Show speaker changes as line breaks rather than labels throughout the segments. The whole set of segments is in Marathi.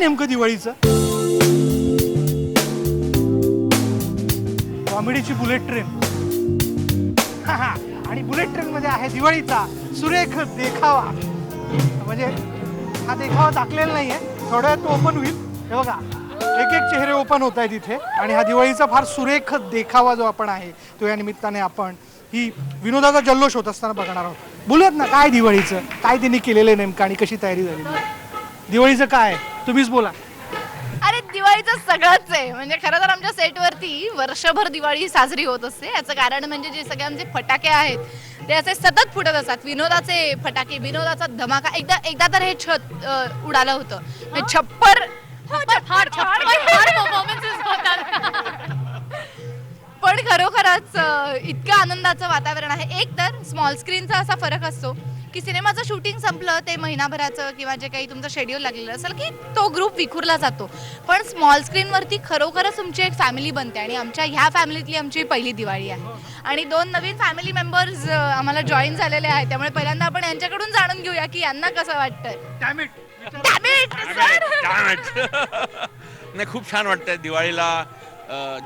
नेमकं दिवाळीचं? कॉमेडीची बुलेट ट्रेन. आणि बुलेट ट्रेन मध्ये आहे दिवाळीचा सुरेख देखावा. म्हणजे हा देखावा दाखलेला नाहीये. थोड्या वेळात तो ओपन होईल. हे बघा. एक एक चेहरे ओपन होत आहेत इथे. आणि हा दिवाळीचा फार सुरेख देखावा जो आपण आहे तो या निमित्ताने आपण ही विनोदाचा जल्लोष होत असताना बघणार आहोत. बोलूयात ना काय दिवाळीचं? काय त्यांनी केलेलं आहे नेमकं आणि कशी तयारी झालेली आहे? दिवाळीचं काय? तुम्हीच बोला.
अरे दिवाळीचं सगळंच आहे. म्हणजे खरं तर आमच्या सेटवरती वर्षभर दिवाळी साजरी होत असते. याचं कारण म्हणजे जे सगळे आमचे फटाके आहेत ते असे सतत फुटत असतात. विनोदाचे फटाके विनोदाचा धमाका. एकदा एकदा तर हे छत अ, उडालं होतं. म्हणजे छप्पर पण खरोखरच अ, इतकं आनंदाचं वातावरण आहे एक तर स्मॉल स्क्रीनचा असा फरक असतो की सिनेमाचं शूटिंग संपलं ते महिनाभराचं किंवा जे काही तुमचं शेड्यूल लागलेलं असेल की तो ग्रुप विखुरला जातो पण स्मॉल स्क्रीनवरती खरोखरच तुमची एक फॅमिली बनते आणि आमच्या ह्या फॅमिलीतली आमची पहिली दिवाळी आहे आणि दोन नवीन फॅमिली मेंबर्स आम्हाला जॉईन झालेले आहेत त्यामुळे पहिल्यांदा आपण यांच्याकडून जाणून घेऊया की यांना कसं वाटतंय
Damn it.
Damn it, sir!
Damn it. नाही खूप छान वाटतंय दिवाळीला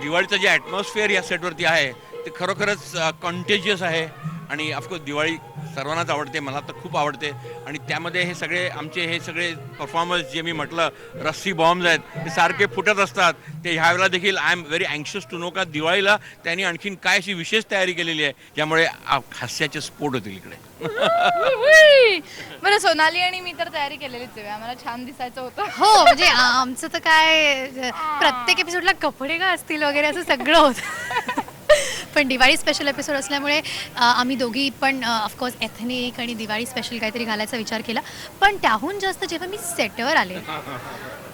दिवाळीचं जे ॲटमॉस्फिअर या सेटवरती आहे ते खरोखरच कॉन्टेजियस आहे. आणि ऑफकोर्स दिवाळी सर्वांनाच आवडते मला तर खूप आवडते. आणि त्यामध्ये हे सगळे आमचे हे सगळे परफॉर्मन्स जे मी म्हटलं रस्सी बॉम्ब्स आहेत ते सारखे फुटत असतात. ते ह्यावेळेला देखील I am very anxious to know का दिवाळीला त्यांनी आणखीन काय अशी विशेष तयारी केलेली आहे ज्यामुळे हास्याचे स्फोट होतील इकडे.
बरं सोनाली आणि मी तर तयारी केलेलीच आहे आम्हाला छान दिसायचं होतं
हो म्हणजे आमचं तर काय प्रत्येक एपिसोडला कपडे का असतील वगैरे असं सगळं होतं पण दिवाळी स्पेशल एपिसोड असल्यामुळे आम्ही दोघी पण ऑफकोर्स एथनिक आणि दिवाळी स्पेशल काहीतरी घालायचा विचार केला. पण त्याहून जास्त जेव्हा मी सेटवर आले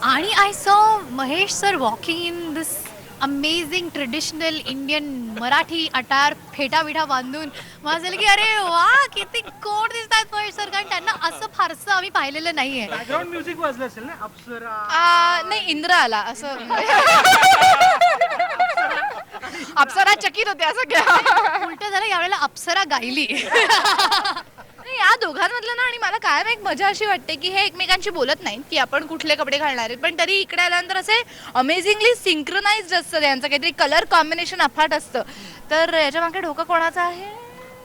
आणि I saw Mahesh sir walking in this amazing traditional Indian Marathi attire फेटा बिठा बांधून मला झालं की अरे वा किती कोण दिसतात महेश सर कारण त्यांना असं फारसं आम्ही पाहिलेलं नाहीये.
बॅकग्राऊंड म्युझिक वाजलं असेल ना? अप्सरा.
नाही इंद्र आला असं. अप्सरा चकित होत्या सगळ्या
उलट झालं यावेळेला अप्सरा गायली.
नाही, या दोघांमधलं ना आणि मला कायम एक मजा अशी वाटते की हे एकमेकांशी बोलत नाहीत की आपण कुठले कपडे घालणार आहेत. पण तरी इकडे आल्यानंतर असे अमेझिंगली सिंक्रनाइज असतं त्यांचं काहीतरी कलर कॉम्बिनेशन अफाट असतं. तर याच्या मागे डोकं कोणाचं आहे?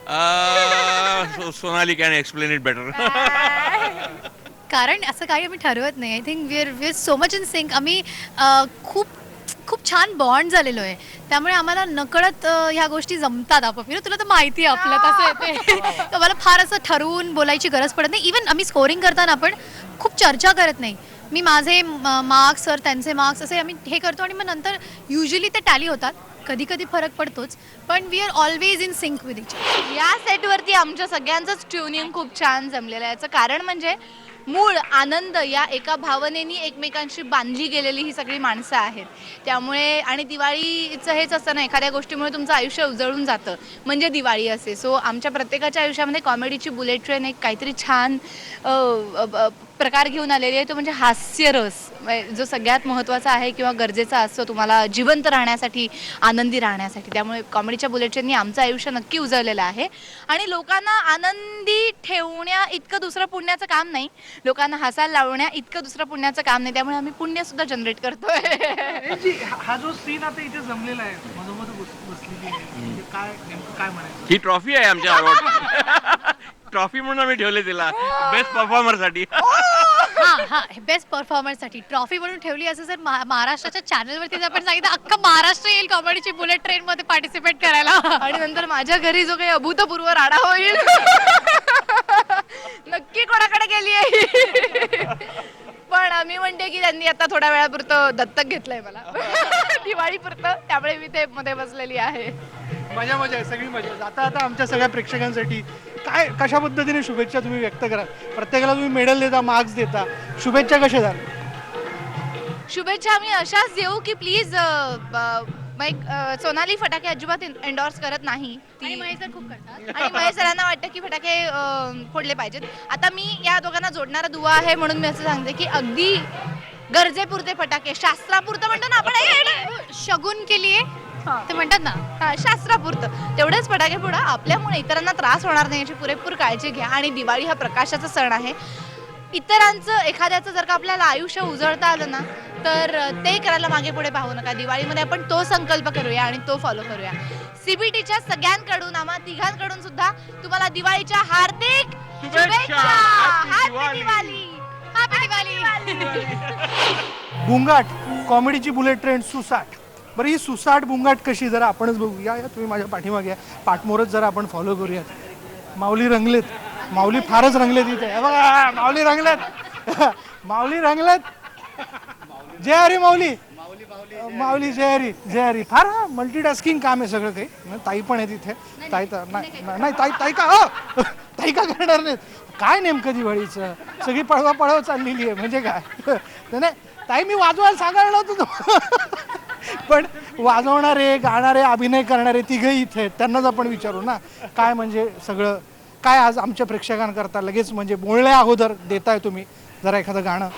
Uh, Sonali can explain it better
कारण असं काही आम्ही ठरवत नाही. I think we are we are so much in sync आम्ही अं, खूप खूप छान बॉन्ड झालेलो आहे. त्यामुळे आम्हाला नकळत अं, ह्या गोष्टी जमतात आपोआप. You know, तुला तर माहिती आहे आपलं कसं येते तर मला फार असं ठरवून बोलायची गरज पडत नाही. इवन आम्ही स्कोरिंग करताना आपण खूप चर्चा करत नाही. मी माझे मार्क्स सर त्यांचे मार्क्स असे आम्ही हे करतो आणि मग नंतर युजली ते टॅली होतात. कधी कधी फरक पडतोच. पण we are always in sync with each
या सेटवरती आमच्या सगळ्यांचंच ट्युनिंग खूप छान जमलेलं आहे. याचं कारण म्हणजे मूळ आनंद या एका भावनेनी एकमेकांशी बांधली गेलेली ही सगळी माणसं आहेत. त्यामुळे आणि दिवाळीचं हेच असतं ना एखाद्या गोष्टीमुळे तुमचं आयुष्य उजळून जातं. म्हणजे दिवाळी असे. सो आमच्या प्रत्येकाच्या आयुष्यामध्ये कॉमेडीची बुलेट ट्रेन एक काहीतरी छान प्रकार घेऊन आलेली आहे. तो म्हणजे हास्यरस म्हणजे जो सगळ्यात महत्त्वाचा आहे किंवा गरजेचा असतो तुम्हाला जिवंत राहण्यासाठी आनंदी राहण्यासाठी. त्यामुळे कॉमेडीच्या बुलेटनी आमचं आयुष्य नक्की उजळलेलं आहे. आणि लोकांना आनंदी ठेवण्या इतकं दुसरं पुण्याचं काम नाही. लोकांना हसायला लावण्या इतकं दुसरं पुण्याचं काम नाही. त्यामुळे आम्ही पुण्य सुद्धा जनरेट करतोय.
जी, हा हा जो सीन आता इथे जमलेला आहे मधोमध बस- बसलेली आहे म्हणजे काय नेमकं काय म्हणायचं?
ही ट्रॉफी आहे आमच्या अवॉर्ड ट्रॉफी म्हणून आम्ही ठेवले तिला. बेस्ट परफॉर्मरसाठी.
हा हा. बेस्ट परफॉर्मन्ससाठी ट्रॉफी म्हणून ठेवली असं जर महा- महाराष्ट्राच्या चॅनलवरती जर आपण सांगितलं अख्खा महाराष्ट्र येईल कॉमेडीची बुलेट ट्रेन मध्ये पार्टिसिपेट करायला.
आणि नंतर माझ्या घरी जो काही अभूतपूर्व राडा होईल. नक्की कोणाकडे गेली आहे? पण मी म्हणते की त्यांनी आता थोड्या वेळापुरतं दत्तक घेतलंय मला. दिवाळीपुरतं. त्यामुळे मी ते मध्ये बसलेली आहे.
मजा मजा आहे सगळी मजा. आता आता आमच्या सगळ्या प्रेक्षकांसाठी काय कशा पद्धतीने शुभेच्छा तुम्ही व्यक्त कराल प्रत्येकाला तुम्ही मेडल देता मार्क्स देता. शुभेच्छा कशा झाल्या?
शुभेच्छा आम्ही अशाच देऊ की प्लीज सोनाली फटाके अजिबात एन्डॉर्स करत नाही. ती
आणि महेश खूप करतात.
आणि महेश सरांना वाटतं की फटाके फोडले पाहिजेत. आता मी या दोघांना जोडणारा दुवा आहे म्हणून मी असं सांगते की अगदी गरजेपुरते फटाके. शास्त्रापुरतं म्हणतो ना आपण हे- हे-
शगुन ते म्हणतात ना
हा, शास्त्रापुरतं. तेवढेच फटाके फोडा आपल्यामुळे इतरांना त्रास होणार नाही याची पुरेपूर काळजी घ्या आणि दिवाळी हा प्रकाशाचा सण आहे. इतरांचं एखाद्याचं जर का आपल्याला आयुष्य उजळता आलं ना तर अ, ते करायला मागे पुढे पाहू नका. दिवाळीमध्ये आपण तो संकल्प करूया आणि तो फॉलो करूया. सीबीटीच्या सगळ्यांकडून आम्हा तिघांकडून सुद्धा तुम्हाला दिवाळीच्या हार्दिक शुभेच्छा. Happy दिवाळी
बुंगाट कॉमेडीची बुलेट ट्रेन सुसाट. बरं ही सुसाट बुंगाट कशी? जरा आपणच बघूया. या तुम्ही माझ्या पाठीमागे या. पाठमोरच जरा आपण फॉलो करूयात. माऊली रंगलेत. माऊली फारच रंगलेत इथे. हे बघा माऊली रंगलेत. माऊली रंगलेत. जय हरी माऊली. माऊली जय हरी जय हरी. फार हा मल्टीटास्किंग काम आहे सगळं काही. न, ताई पण आहे तिथे ताई तर नाही ताई ताई का? अ! ताई का करणार नाहीत? काय नेमकं दिवाळीचं? सगळी पळवा पळव चाललेली आहे. म्हणजे काय? नाही ताई मी वाजवायला सांगायला नव्हतं. पण वाजवणारे गाणारे अभिनय करणारे तिघही इथे आहेत. त्यांनाच आपण विचारू ना. काय म्हणजे सगळं काय आज आमच्या प्रेक्षकांकरता लगेच म्हणजे बोलण्या अगोदर देताय तुम्ही? जरा एखादं गाणं.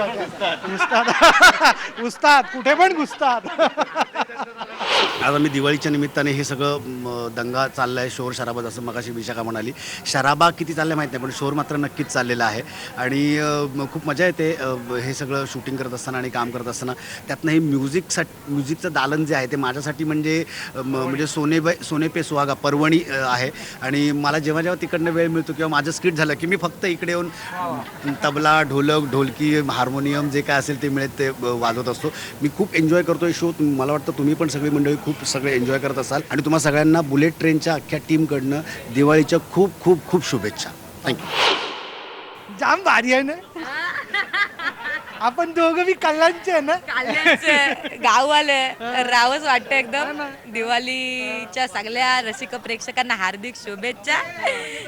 उस्ताद उस्ताद कुठे पण घुसतात
आज आम्ही दिवाळीच्या निमित्ताने हे सगळं म, दंगा चाललाय शोर शराबा जसं मगाशी विशाखा म्हणाली. शराबा किती चाललाय माहीत नाही पण शोर मात्र नक्कीच चाललेला आहे. आणि अ, म, खूप मजा येते अ, हे सगळं शूटिंग करत असताना आणि काम करत असताना. त्यातनं हे म्युझिकसाठी म्युझिकचं दालन जे आहे ते माझ्यासाठी म्हणजे अ, म, म्हणजे सोने सोने पे सुहागा पर्वणी अ, आहे. आणि मला जेव्हा जेव्हा तिकडनं वेळ मिळतो किंवा माझं स्किट झालं की मी फक्त इकडे येऊन तबला ढोलक ढोलकी हार्मोनियम जे काय असेल ते मिळत ते अ, वाजवत असतो. मी खूप एन्जॉय करतोय शो मला वाटतं तुम्ही पण सगळी मंडळी खूप सगळे एन्जॉय करत असाल. आणि तुम्हा सगळ्यांना बुलेट ट्रेनच्या अख्ख्या टीमकडनं दिवाळीच्या खूप खूप खूप शुभेच्छा. थँक्यू
जाम भारी आहे ना? आपण दोघं बी कल्याणचे आहे ना?
गाववाले. रावच वाटतं एकदम. दिवाळीच्या सगळ्या रसिक प्रेक्षकांना हार्दिक शुभेच्छा.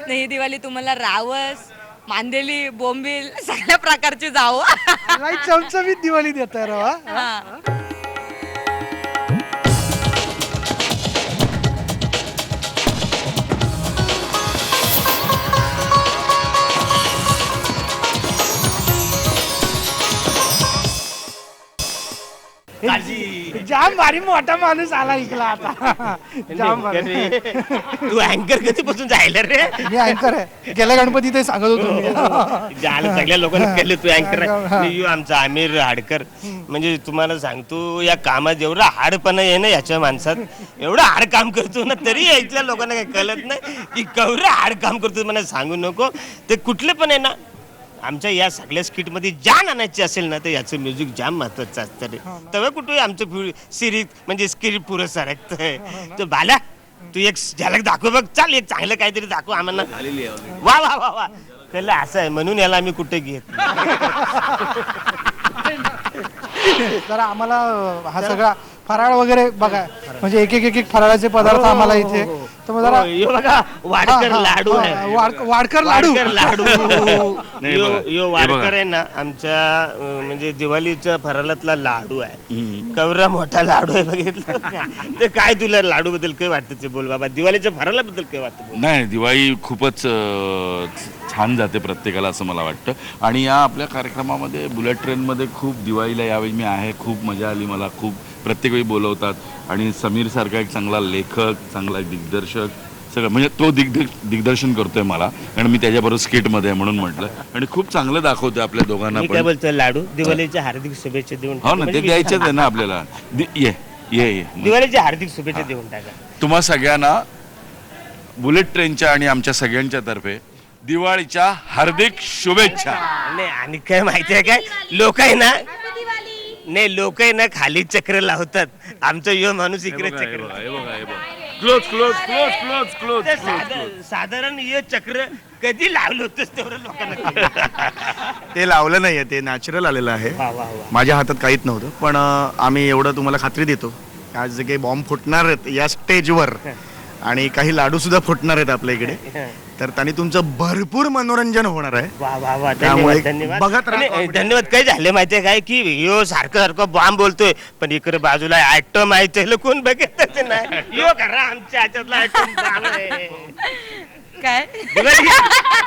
न ही दिवाळी तुम्हाला रावस मांदेली बोंबील सगळ्या प्रकारची जावं.
नाही चमचमीत दिवाळी देत आहे राव हा?
हा.
हे जाम भारी मोठा माणूस आला इकला आता. जाम भारी.
तू अँकर कधीपासून जायला रे?
मी अँकर आहे. गेल्या गणपती ते सांगत होतो मी.
ज्याला सगळ्या लोकांना केलं तू अँकर
हा.
यू आमचा आमिर हाडकर. म्हणजे तुम्हाला सांगतो या कामात एवढा हाडपणा आहे ना याच्या माणसात एवढं हाड काम करतो ना तरी इथल्या लोकांना काही कळत नाही. की केवढं हाड काम करतो मला सांगू नको. ते कुठले पण आहे ना आमच्या या सगळ्या स्किटमध्ये जान आणायची असेल ना तर याचं म्युझिक जाम महत्वाचं असतं रे. तेव्हा कुठे आमचं सिरीज म्हणजे स्किट पुरं सरकतंय तर बाला तू एक झलक दाखव बघ. चाल एक चांगलं काहीतरी दाखव आम्हाला. वा वा वा वा. त्याला असं आहे म्हणून याला आम्ही कुठे घेत नाही.
जरा आम्हाला अं, हा सगळा फराळ वगैरे बघा. म्हणजे एक एक एक एक फराळाचे पदार्थ आम्हाला इथे तर मग जरा
हो, हे बघा वाडकर
हा, हा,
लाडू
हा,
आहे.
वाड- वाडकर लाडू.
वाडकर लाडू.
नाही,
यो
बघा.
यो
हे
वाडकर
बघा.
आहे ना आमच्या अं, म्हणजे दिवाळीच्या फरालातला लाडू आहे. कवरा मोठा लाडू आहे बघितलं? का? ते काय तुला लाडू बद्दल काय वाटतं ते बोल बाबा? दिवाळीच्या फराला बद्दल काय वाटतं बोल.
नाही दिवाळी खूपच अ, छान जाते प्रत्येकाला असं मला वाटतं. आणि या आपल्या कार्यक्रमामध्ये बुलेट ट्रेनमध्ये खूप दिवाळीला यावेळी मी आहे. खूप मजा आली मला खूप प्रत्येक वेळी बोलवतात. आणि समीरसारखा एक चांगला लेखक चांगला दिग्दर्शक सगळं म्हणजे तो दिग्द दिग्दर्शन करतोय मला. आणि मी त्याच्याबरोबर स्किटमध्ये आहे म्हणून म्हटलं. आणि खूप चांगलं दाखवतोय आपल्या दोघांना
मी काय
पण
लाडू दिवाळीच्या हार्दिक शुभेच्छा देऊन
हो. ना
म्हणजे
ते द्यायचेच आहे ना आपल्याला. दि- ये ये ये.
दिवाळीच्या हार्दिक शुभेच्छा देऊन टाका.
तुम्हा सगळ्यांना बुलेट ट्रेनच्या आणि आमच्या सगळ्यांच्या तर्फे दिवाळीच्या हार्दिक शुभेच्छा.
नाही आणि काय माहिती आहे काय? लोक आहे ना नाही लोक आहे ना खाली चक्र लावतात. आमचा यो माणूस इकडे चक्र
close close close close close
साधारण हे चक्र कधी लावलं होतंस तेवढं लोकांना.
ते लावलं नाहीये ते नॅचरल आलेलं आहे.
वा वा वा.
माझ्या हातात काहीच नव्हतं पण अं, आम्ही एवढं तुम्हाला खात्री देतो. की आज जे काही बॉम्ब फुटणार आहेत या स्टेजवर आणि काही लाडू सुद्धा फुटणार आहेत आपल्या इकडे. तर त्यांनी तुमचं भरपूर मनोरंजन होणार आहे.
वा वा वा.
त्यामुळे
धन्यवाद. धन्यवाद
बघत राहा
आणि,
comedy.
धन्यवाद. काय झालं माहितीये काय? की यो सारखं सारखं बॉम्ब बोलतोय. पण इकडे बाजूला ऍटम आहे त्याला कोण बघतच नाही. यो करा आमच्या ह्याच्यातला ऍटम
काय?
दिवाळी?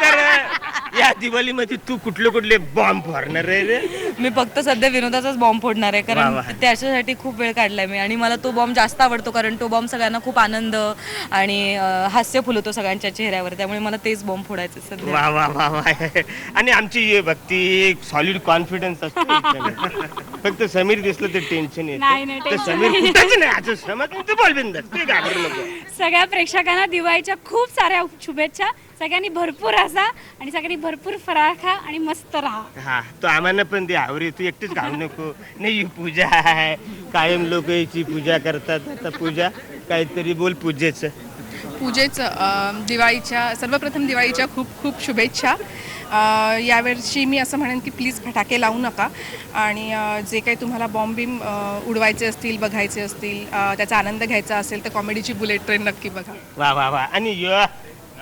तर या दिवाळीमध्ये तू कुठले कुठले बॉम्ब फोडणार आहे रे?
मी फक्त सध्या विनोदाचाच बॉम्ब फोडणार आहे
वा, वा.
कारण त्याच्यासाठी खूप वेळ काढलाय मी. आणि मला तो बॉम्ब जास्त आवडतो कारण तो बॉम्ब सगळ्यांना खूप आनंद आणि अं, हास्य फुलवतो सगळ्यांच्या चेहऱ्यावर. त्यामुळे मला तेच बॉम्ब फोडायचे सध्या.
वा वा वा वा. आणि आमची ये भक्ती सॉलिड कॉन्फिडन्स असतो. फक्त समीर दिसलं तर टेन्शन
नाही, नाही,
येतं तर
tension
समीर
नाही.
कुठंच नाही. असं समज तू बोल बिंदास तू घाबरू नको.
सगळ्या प्रेक्षकांना दिवाळीच्या खूप साऱ्या शुभेच्छा. सगळ्यांनी भरपूर असा आणि सगळ्यांनी भरपूर फराळ खा आणि मस्त राहा.
हा तो आम्हाला पण दे आवरे तू एकटीच घालू नको. नाही ही पूजा आहे. कायम लोक याची पूजा करतात. आता पूजा काहीतरी बोल पूजेचं.
पूजेचं अ, दिवाळीच्या सर्वप्रथम दिवाळीच्या खूप खूप शुभेच्छा. अ, यावर्षी मी असं म्हणेन की प्लीज फटाके लावू नका. आणि अ, जे काही तुम्हाला बॉम्ब बिम अ, उडवायचे असतील बघायचे असतील अ, त्याचा आनंद घ्यायचा असेल तर कॉमेडीची बुलेट ट्रेन नक्की बघा.
वा वा वा. आणि यो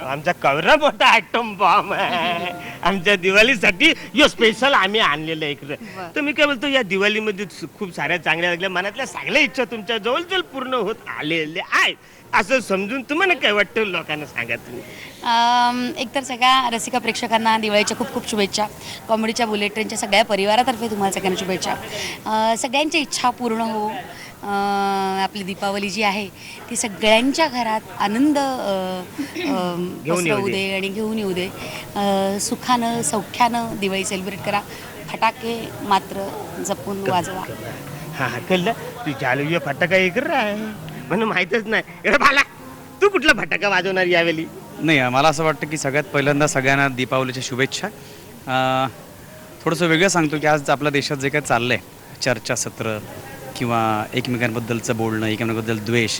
आमचा कवरा मोठा आयटम बॉम्ब आहे. आमच्या दिवाळीसाठी यो स्पेशल आम्ही आणलेलं आहे इकडे. तर मी काय बोलतो या दिवाळीमध्ये खूप साऱ्या चांगल्या लागल्या. मनातल्या सगळ्या इच्छा तुमच्या जवळजवळ पूर्ण होत आलेल्या आहेत. असं समजून तुम्हाला काय वाटतं लोकांना सांगा तुम्ही.
एकतर सगळ्या रसिका प्रेक्षकांना दिवाळीच्या खूप खूप शुभेच्छा. कॉमेडीच्या बुलेट ट्रेनच्या सगळ्या परिवारातर्फे तुम्हाला सगळ्यांना शुभेच्छा. अ, सगळ्यांच्या इच्छा पूर्ण हो. आपली दीपावली जी आहे ती सगळ्यांच्या घरात आनंद पसरवू
दे.
आणि घेऊन येऊ दे. सुखानं सौख्यानं दिवाळी सेलिब्रेट करा. फटाके मात्र जपून वाजवा.
हा हा कळलं? तू चालू ये फटाका हे कर म्हणून माहीतच नाही. अरे बाला तू कुठला फटाका वाजवणार यावेळी?
नाही मला असं वाटतं की सगळ्यात पहिल्यांदा सगळ्यांना दीपावलीच्या शुभेच्छा. अं, थोडंसं वेगळं सांगतो की आज आपल्या देशात जे काही चाललं आहे चर्चासत्र किंवा एकमेकांबद्दलचं बोलणं एकमेकांबद्दल द्वेष.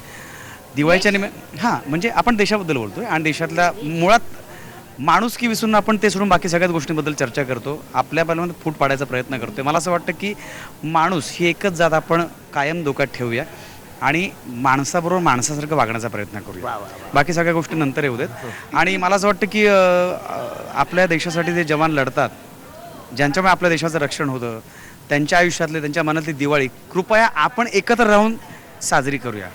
दिवाळीच्या निमित्त हां म्हणजे आपण देशाबद्दल बोलतो आहे आणि देशातल्या मुळात माणूस की विसरून आपण ते सोडून बाकी सगळ्याच गोष्टींबद्दल चर्चा करतो आपल्या पाल्यामध्ये फूट पाडायचा प्रयत्न करतो मला असं वाटतं की माणूस ही एकच जात आपण कायम डोक्यात ठेवूया आणि माणसाबरोबर माणसासारखं वागण्याचा प्रयत्न करूया. बाकी सगळ्या गोष्टी नंतर येऊ देत. आणि मला असं वाटतं की आपल्या देशासाठी जे जवान लढतात ज्यांच्यामुळे आपल्या देशाचं रक्षण होतं त्यांच्या आयुष्यातले त्यांच्या मनातली दिवाळी. कृपया आपण एकत्र राहून साजरी करूया.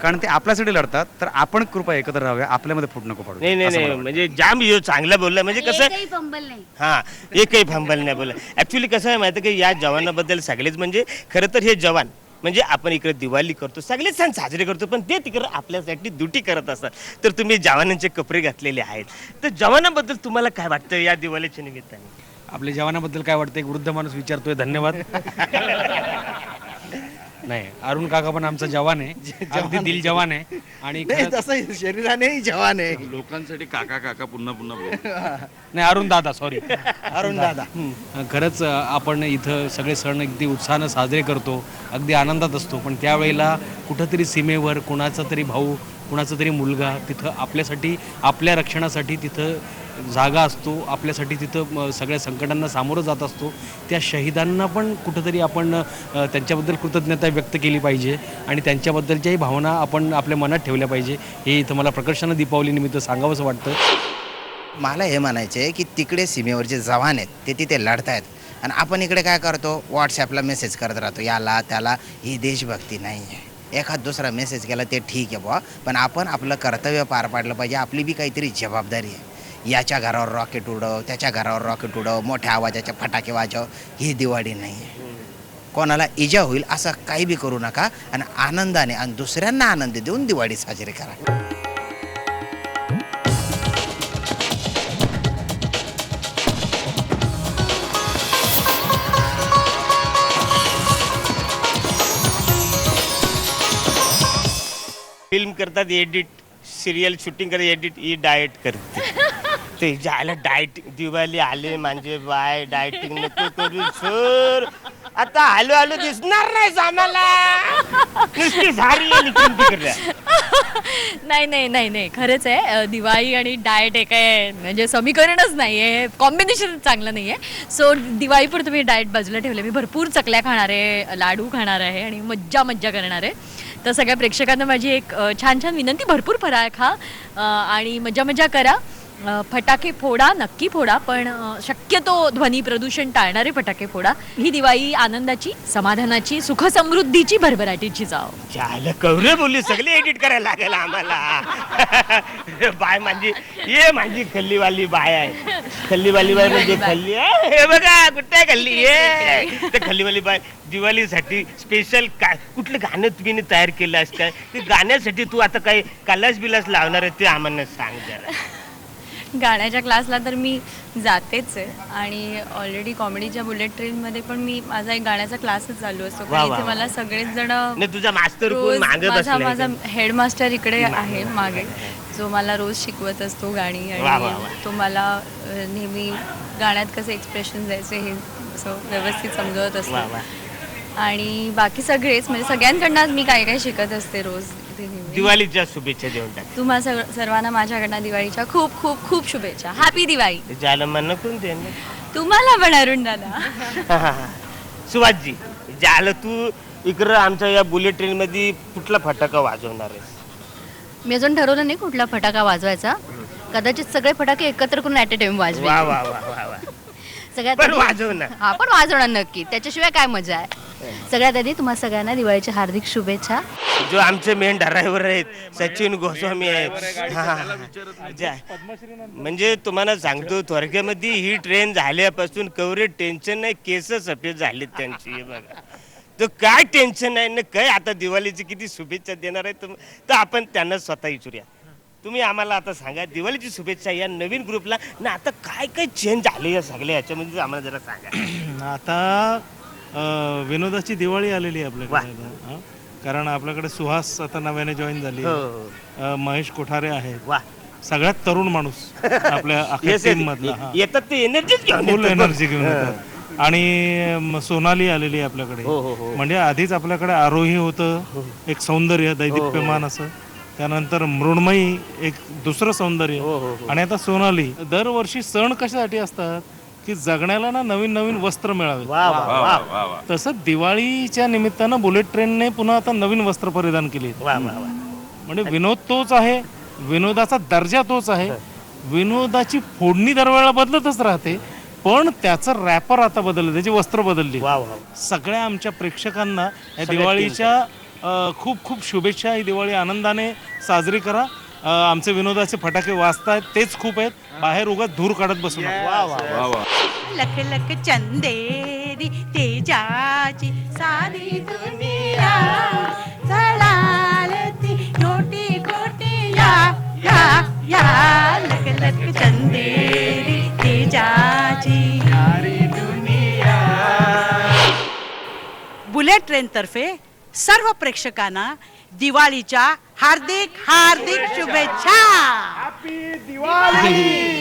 कारण ते आपल्यासाठी लढतात तर आपण कृपया एकत्र राहूया. आपल्यामध्ये फूट नको पडू.
नाही नाही
असं
नाही. म्हणजे जाम यो चांगला बोलला. म्हणजे कसं
नाही.
हा एकही फंबल नाही बोला ऍक्च्युली कसं आहे माहिती आहे की या जवानाबद्दल सगळेच म्हणजे खरं तर हे जवान म्हणजे आपण इकडे दिवाळी करतो सगळे सण साजरे करतो पण ते तिकडे आपल्यासाठी ड्युटी करत असतात. तर तुम्ही जवानांचे कपडे घातलेले आहेत. तर जवानाबद्दल तुम्हाला काय वाटतं या दिवाळीच्या निमित्ताने?
आपल्या जवानाबद्दल काय वाटतं एक वृद्ध माणूस विचारतोय धन्यवाद. नाही अरुण काका पण आमचा जवान आहे. अगदी दिल जवान आहे. आणि खरंच-
तसं शरीराने जवान आहे.
लोकांसाठी काका काका पुन्हा पुन्हा बोल.
नाही अरुण दादा सॉरी
अरुण दादा.
खरंच अ, आपण इथं सगळे सण अगदी उत्साहानं साजरे करतो अगदी आनंदात असतो. पण त्यावेळेला कुठंतरी सीमेवर कुणाचा तरी भाऊ कुणाचा तरी मुलगा तिथं आपल्यासाठी आपल्या रक्षणासाठी तिथं जागा असतो आपल्यासाठी तिथं सगळ्या संकटांना सामोरं जात असतो. त्या शहीदांना पण कुठंतरी आपण त्यांच्याबद्दल कृतज्ञता व्यक्त केली पाहिजे आणि त्यांच्याबद्दलच्याही भावना आपण आपल्या मनात ठेवल्या पाहिजे. हे इथं मला प्रकर्षानं दीपावलीनिमित्त सांगावंसं वाटतं.
मला हे म्हणायचं आहे की तिकडे सीमेवरचे जवान आहेत ते तिथे लढतायत. आणि आपण इकडे काय करतो? व्हॉट्सॲपला मेसेज करत राहतो याला त्याला ही देशभक्ती नाही आहे एखाद दुसरा मेसेज केला ते ठीक आहे बुवा पण आपण आपलं कर्तव्य पार पाडलं पाहिजे आपली बी काहीतरी जबाबदारी आहे. याच्या घरावर रॉकेट उडव त्याच्या घरावर रॉकेट उडव मोठ्या आवाजाचे फटाके वाजव ही दिवाळी नाही आहे कोणाला इजा होईल असं काही बी करू नका आणि आनंदाने आणि दुसऱ्यांना आनंद देऊन दिवाळी साजरी करा.
फिल्म करतात एडिट सिरियल शूटिंग करतात एडिट ही डाएट करते. ते जायला डायटिंग दिवाळी आले म्हणजे बाय डायटिंग नको करू सर. आता आलो आलो दिसणार नाही आम्हाला नुसती झाडी आहे निघून तिकडल्या.
नाही नाही नाही नाही. खरंच आहे अ, दिवाळी आणि डाएट हे काय म्हणजे समीकरणच नाही आहे. कॉम्बिनेशन चांगलं नाही आहे. सो दिवाळीपूर तुम्ही डाएट बाजूला ठेवले मी भरपूर चकल्या खाणार आहे लाडू खाणार आहे आणि मज्जा मज्जा करणार आहे. तर सगळ्या प्रेक्षकांना माझी एक अ, छान छान विनंती. भरपूर फराळ खा अ, आणि मज्जा मज्जा करा. फटाके फोडा नक्की फोडा पण शक्यतो ध्वनी प्रदूषण टाळणारे फटाके फोडा. ही दिवाळी आनंदाची समाधानाची सुखसमृद्धीची भरभराटीची जाव.
झालं कवरे बोलली सगळे एडिट करायला लागेल आम्हाला. बाय माझी ये माझी खल्लीवाली बाय आहे. खल्लीवाली बाय म्हणजे खल्ली आहे हे बघा कुठे खल्ली? ये. ते खल्लीवाली बाय दिवाळीसाठी स्पेशल काय कुठलं गाणं तुम्ही तयार केलं असतं? ते गाण्यासाठी तू आता काही कलास बिलास लावणार आहे ते आम्हाला सांग जरा.
गाण्याच्या क्लासला तर मी जातेच आहे आणि ऑलरेडी कॉमेडीच्या बुलेट ट्रेनमध्ये पण मी माझा एक गाण्याचा क्लासच चालू असतो
वा,
कारण
वा,
इथे. मला सगळेच जण
नाही तुझा मास्तर कोण
रोज माझा माझा
का?
हेडमास्टर इकडे आहे मागे जो मला रोज शिकवत असतो गाणी
वा, वा, वा.
आणि तो मला अ, नेहमी गाण्यात कसे एक्सप्रेशन द्यायचे हे असं व्यवस्थित समजवत
वा,
असतो
वा.
आणि बाकी सगळेच म्हणजे सगळ्यांकडनं मी काय काय शिकत असते रोज नेहमी.
दिवाळीच्या शुभेच्छा देऊन टाक
तुम्हा सर्वांना माझ्याकडनं दिवाळीच्या खूप खूप खूप शुभेच्छा. हॅपी दिवाळी.
म्हणणं कोण ते
तुम्हाला पण अरुण दादा.
सुभाषजी झालं तू इकडं आमच्या या बुलेट ट्रेन मध्ये कुठला फटाका वाजवणार आहेस?
मी अजून ठरवलं नाही कुठला फटाका वाजवायचा. कदाचित सगळे फटाके एकत्र करून ॲट अ टाइम वाजवे
वा वा वा वा वा.
सगळ्यात
पण वाजवणार.
हा पण वाजवणार नक्की. त्याच्याशिवाय काय मजा आहे? सगळ्यात आधी तुम्हा सगळ्यांना दिवाळीच्या हार्दिक शुभेच्छा.
जो आमचे मेन ड्रायव्हर आहेत सचिन गोस्वामी आहेत. हा, हा, हा. म्हणजे तुम्हाला सांगतो थोडक्यामध्ये ही ट्रेन झाल्यापासून कवरे टेन्शन नाही केस सफेद झालेत त्यांची हे बघा. तर काय टेन्शन आहे ना काय आता दिवाळीची किती शुभेच्छा देणार आहे तुम- तर आपण त्यांना स्वतः विचारूया. तुम्ही आम्हाला आता सांगा दिवाळीची शुभेच्छा या नवीन ग्रुपला ना आता काय काय चेंज झाले या सगळ्या याच्यामध्ये आम्हाला जरा सांगा.
आता अ, विनोदाची दिवाळी आलेली आहे आपल्याकडे आता, हा? कारण आपल्याकडे सुहास आता नव्याने जॉईन झाली
हो,
अ, महेश कोठारे आहेत.
वा.
सगळ्यात तरुण माणूस आपल्या. टीम मधला हा.
येतात ते एनर्जीच घेऊन
फुल
येतात.
एनर्जी घेऊन. येतात आणि म, सोनाली आलेली आहे आपल्याकडे.
हो, हो, हो.
म्हणजे आधीच आपल्याकडे आरोही होतं एक सौंदर्य दैदिप्यमान असं. त्यानंतर मृण्मयी एक दुसरं
हो,
सौंदर्य आणि आता सोनाली. दरवर्षी सण कशासाठी असतात? की जगण्याला ना नवीन नवीन वस्त्र मिळावे.
वा वा वा वा. वा
तसं दिवाळीच्या निमित्तानं बुलेट ट्रेनने पुन्हा आता नवीन वस्त्र परिधान केली.
वा वा वा.
म्हणजे विनोद तोच आहे विनोदाचा दर्जा तोच आहे. विनोदाची फोडणी दरवेळेला बदलतच राहते पण त्याचं रॅपर आता बदललं त्याची वस्त्र बदलली.
वा वा
सगळ्या आमच्या प्रेक्षकांना या दिवाळीच्या अ, खूप खूप शुभेच्छा. ही दिवाळी आनंदाने साजरी करा. आमचे विनोदाचे फटाके वाजतायत तेच खूप आहेत. बाहेर उगाच धूर काढत बसू नका.
वा वा
वा. वा
लख लख चंदेरी तेजाची सारी दुनिया. झळाळती कोटी कोटी या या या. लख लख चंदेरी तेजाची सारी दुनिया. बुलेट ट्रेन तर्फे सर्व प्रेक्षकांना दिवाळीच्या हार्दिक हार्दिक शुभेच्छा.
दिवाळी